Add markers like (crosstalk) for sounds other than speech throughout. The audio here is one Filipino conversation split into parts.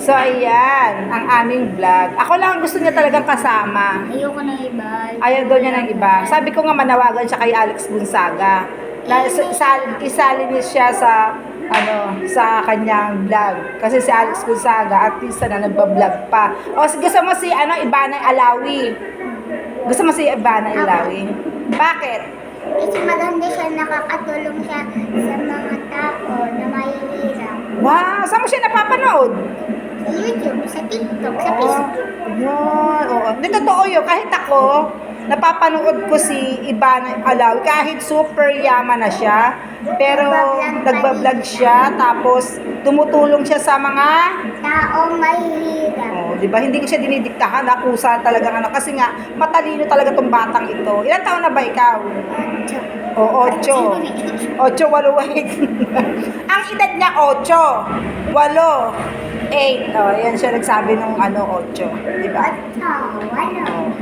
So, ayan, ang aming vlog. Ako lang ang gusto niya talagang kasama. Ayoko na iba. Ayaw daw niya ng iba. Sabi ko nga manawagan siya kay Alex Gonzaga. Na sa- sa- isali niya siya sa ano sa kanyang vlog. Kasi si Alex Gonzaga, artista na nagba-vlog pa. O gusto mo si ano, Ibana Alawi. Gusto mo si Ibana Alawi? Bakit? Kasi maganda siya, nakakatulong siya sa mga tao na mahihirap. Wow, saan mo siya napapanood? YouTube, sa TikTok, sa Oo. Facebook. Yun, oo. Hindi, totoo yun. Kahit ako, napapanood ko si Ibana Alawi. Kahit super yaman na siya. Pero Nagbablog nagbablog siya. Tapos tumutulong siya sa mga... Tao mahihirap. Oh, di ba? Hindi ko siya dinidiktahan. Nakusa talaga ano. Kasi nga, matalino talaga tong batang ito. Ilan taon na ba ikaw? O, ocho. Ocho, walo, wait. (laughs) Ang edad niya, ocho. Walo. Eight. O, yan siya nagsabi nung ano, ocho. Di ba?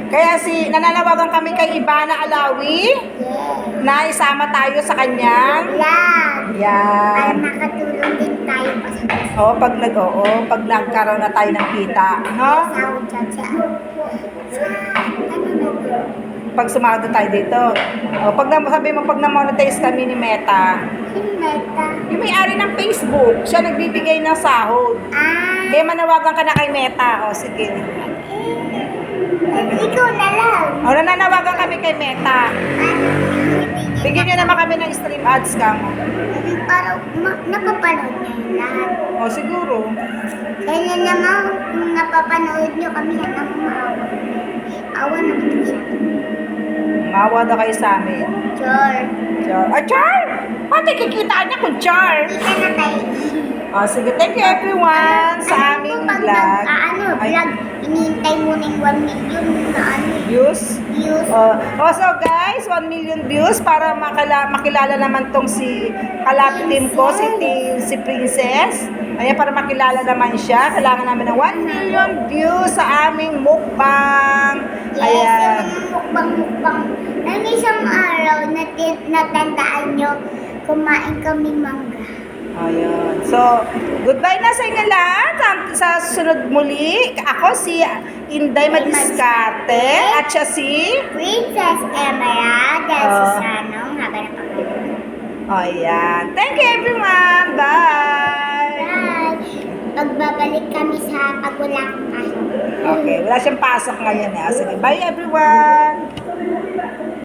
Kaya si nananawagan kami kay Ibana Alawi Yeah. na isama tayo sa kanyang. Para yan. nakatulong din tayo pa sa Oo, pag nag oo, pag nagkaroon na tayo ng kita, no? Sa sa sa ano na to? Pag sumado tayo dito. O, pag na, sabi mo pag na-monetize kami ni Meta, Yung meta. yung may-ari ng Facebook, siya nagbibigay ng sahod. Ah, Kaya manawagan ka na kay Meta. O, sige. eh, ikaw na lang. O, nananawagan kami kay Meta. Ano, Bigyan niyo naman kami ng stream ads ka mo. Para ma- napapanood niya yung lahat. O, siguro. Kaya naman, kung napapanood niyo kami, hanap maawa. Awa naman Mawa daw kayo sa amin. Sure. Char. Ah, Char! Pati kikita niya kung Char. Na. Ah, sige, thank you everyone sa Ano aming po pag vlog. ah, ano, vlog, inihintay mo ng 1 million na ano, Views. views. Uh, also guys, 1 million views para makala, makilala naman tong si kalapit team ko, si, si Princess. Ayan, para makilala naman siya. Kailangan namin ng 1 million views sa aming mukbang. Ayan. Natandaan nyo, kumain kami mangga. Ayun. So, goodbye na sa inyo lahat. Sa sunod muli, ako si Inday Madiskarte at siya si... Princess Emerald del Ah. Susanong, haba pangalan. Ayan. Thank you everyone. Bye! Bye! Pagbabalik kami sa Pagulak Okay, wala siyang pasok ngayon eh. Sige, bye everyone!